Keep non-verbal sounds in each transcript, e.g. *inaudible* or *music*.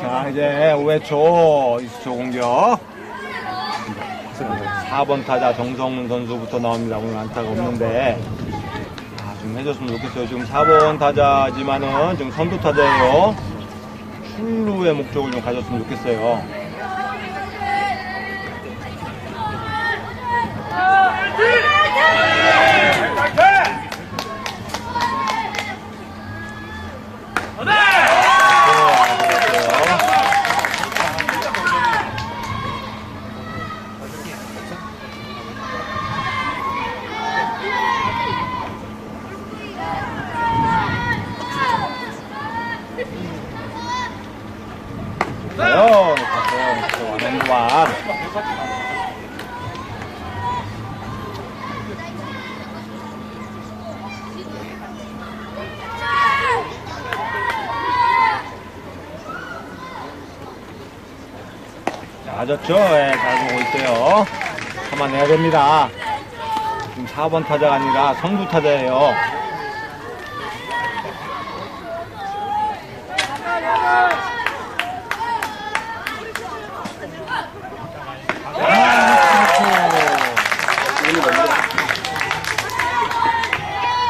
자, 이제 5회 초 이수초 공격. 4번 타자 정성문 선수부터 나옵니다. 오늘 안타가 없는데. 아, 좀 해줬으면 좋겠어요. 지금 4번 타자지만은 지금 선두 타자예요. 출루의 목적을 좀 가졌으면 좋겠어요. 완. 맞았죠? 예, 잘 보고 있어요. 참아내야 됩니다. 지금 4번 타자가 아니라 선두 타자예요.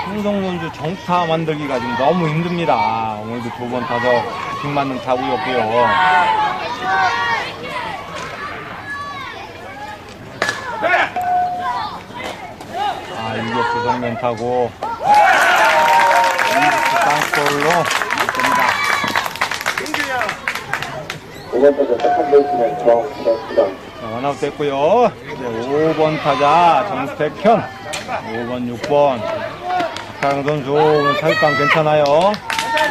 홍성 선수 정타 만들기가 지금 너무 힘듭니다. 오늘도 두 번 타서 빅 맞는 타구였고요. 아, 이격수 정면 타고 땅볼로 됩니다. 5번 타자 세컨 베이스맨 정수입니다. 자, 원아웃 됐고요. 이제 5번 타자 정택현, 5번, 6번 박하영 선수 오늘 타격감 괜찮아요.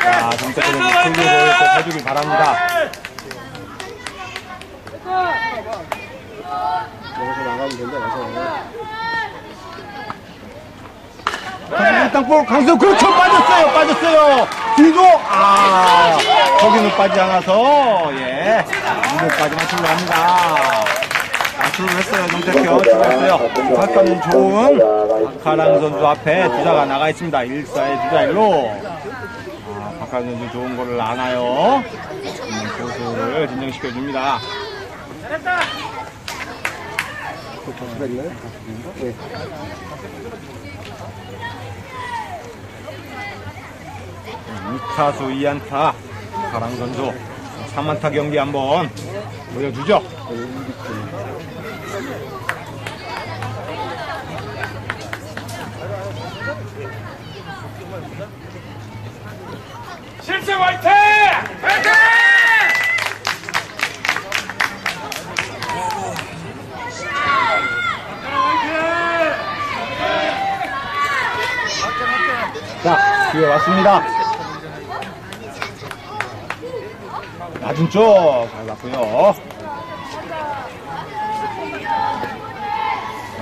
자, 정택현 선수 클리를 꼭 해주길 바랍니다. 여기서 나가면 된다, 여기서 나가면. 자, 땅볼 강수 그렇죠 빠졌어요 빠졌어요 뒤로 아 거기는 빠지지 않아서 예 이거까지만 출루합니다 아, 출루를 했어요 정택현 출루했어요 타격감 좋은 박하랑 선수 앞에 주자가 나가 있습니다 1사의 주자 1로 아, 박하랑 선수 좋은 거를 아나요 음, 고수를 진정시켜 줍니다 또 가수가 있나요? 가수인가? 네. 이타수 2안타 박하랑 선수 3안타 경기 한번 보여주죠 실세 화이팅! 화이팅! 자, 기회 왔습니다. 낮은 쪽, 잘 봤고요.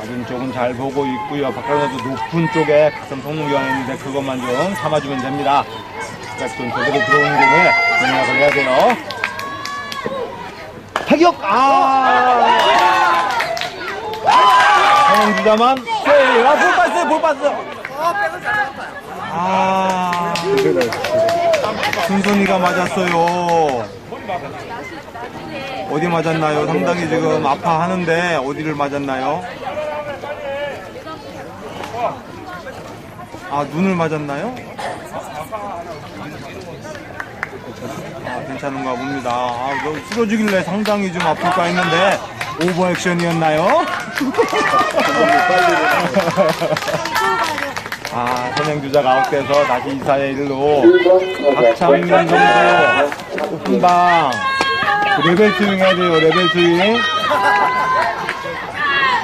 낮은 쪽은 잘 보고 있고요. 선수 높은 쪽에 가슴 성능경이 있는데 그것만 좀 참아주면 됩니다. 백손 제대로 들어오는 공에 공략을 해야 돼요. 타격! 아! 성능 주자만, 세! 아, 볼 봤어요, 볼 봤어요! 아, 순선이가 맞았어요. 어디 맞았나요? 상당히 지금 아파하는데 어디를 맞았나요? 아, 눈을 맞았나요? 아, 괜찮은가 봅니다. 아, 너 쓰러지길래 상당히 좀 아플까 했는데 오버 액션이었나요? *laughs* 아, 선행주자가 아웃돼서 다시 2사의 1로 1번 타자 박창민 선수 한방 레벨 스윙 해야 돼요 레벨 스윙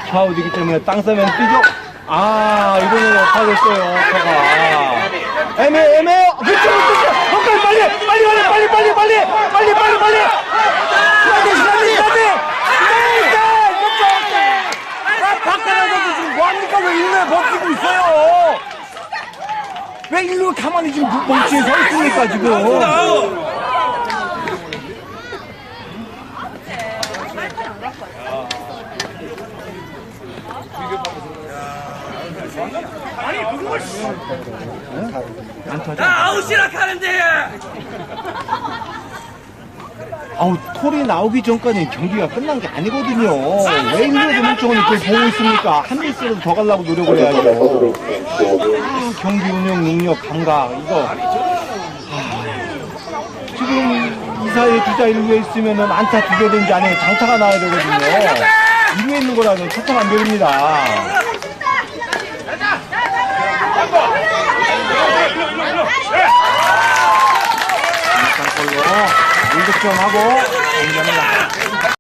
좌우지기 때문에 땅 서면 뛰죠 아 이번에는 타겠어요 타가 애매 애매해요 그쵸 그쵸 그쵸 빨리 빨리 빨리 빨리 빨리 빨리 빨리 빨리 빨리 시간이 아 박가라 선수 지금 뭐합니까 왜 일루에 버티고 있어요 왜 일로 가만히 지금 멈추에 서 있습니까 지금 나 아웃이라 하는데! 아우 톨이 나오기 전까지 경기가 끝난 게 아니거든요. 왜 일루에서 멍청은 그걸 보고 있습니까? 한 미스라도 더 가려고 노력을 해야죠. 아, 경기 운영 능력 감각 이거 아, 지금 이사의 주자 1루에 있으면은 안타 두개 된지 아니면 장타가 나와야 되거든요. 1루에 있는 거라면 차타가 안 되립니다. 1득점하고 경기합니다.